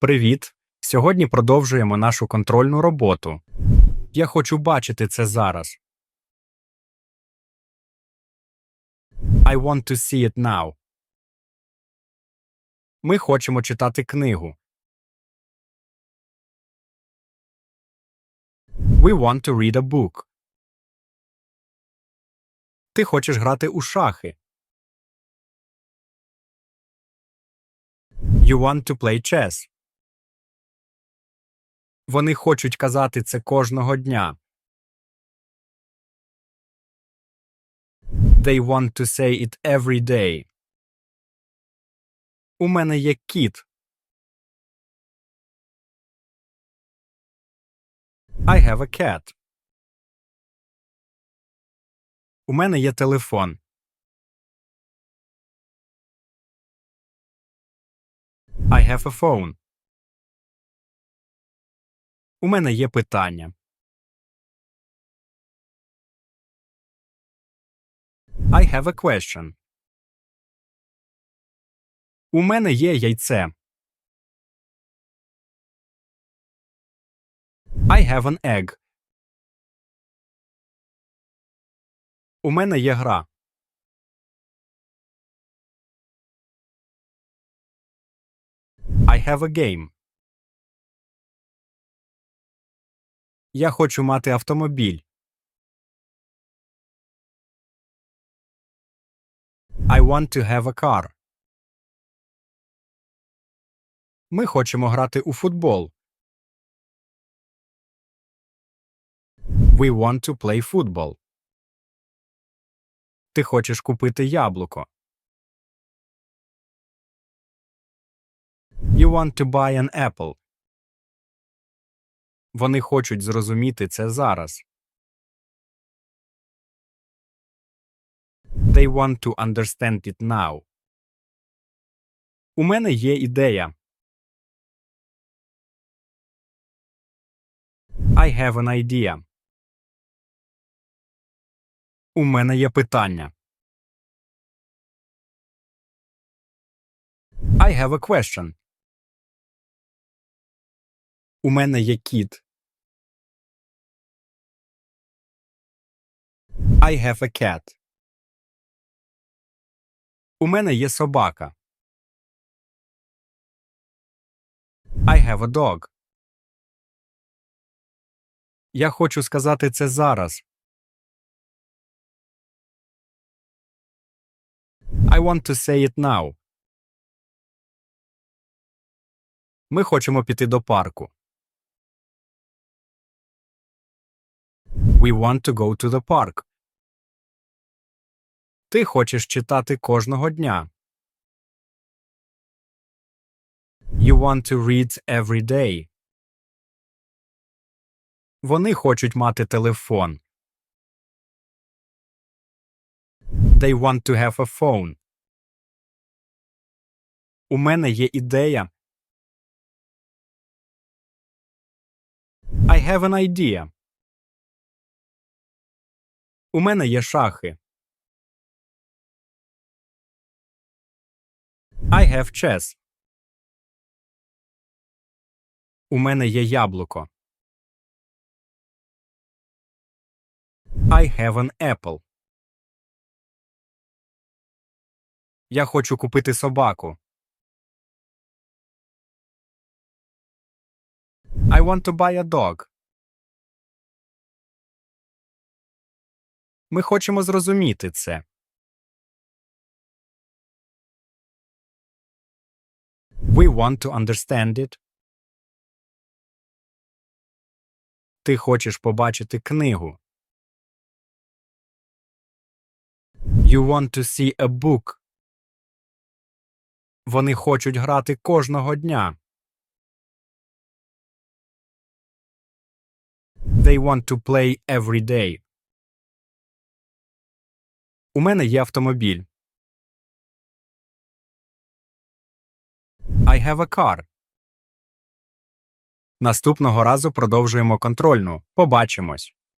Привіт! Сьогодні продовжуємо нашу контрольну роботу. Я хочу бачити це зараз. I want to see it now. Ми хочемо читати книгу. We want to read a book. Ти хочеш грати у шахи. You want to play chess. Вони хочуть казати це кожного дня. They want to say it every day. У мене є кіт. I have a cat. У мене є телефон. I have a phone. У мене є питання. I have a question. У мене є яйце. I have an egg. У мене є гра. I have a game. Я хочу мати автомобіль. I want to have a car. Ми хочемо грати у футбол. We want to play football. Ти хочеш купити яблуко. You want to buy an apple. Вони хочуть зрозуміти це зараз. They want to understand it now. У мене є ідея. I have an idea. У мене є питання. I have a question. У мене є кіт. I have a cat. У мене є собака. I have a dog. Я хочу сказати це зараз. I want to say it now. Ми хочемо піти до парку. We want to go to the park. Ти хочеш читати кожного дня. You want to read every day. Вони хочуть мати телефон. They want to have a phone. У мене є ідея. I have an idea. У мене є шахи. I have chess. У мене є яблуко. I have an apple. Я хочу купити собаку. I want to buy a dog. Ми хочемо зрозуміти це. We want to understand it. Ти хочеш побачити книгу. You want to see a book. Вони хочуть грати кожного дня. They want to play every day. У мене є автомобіль. I have a car. Наступного разу продовжуємо контрольну. Побачимось.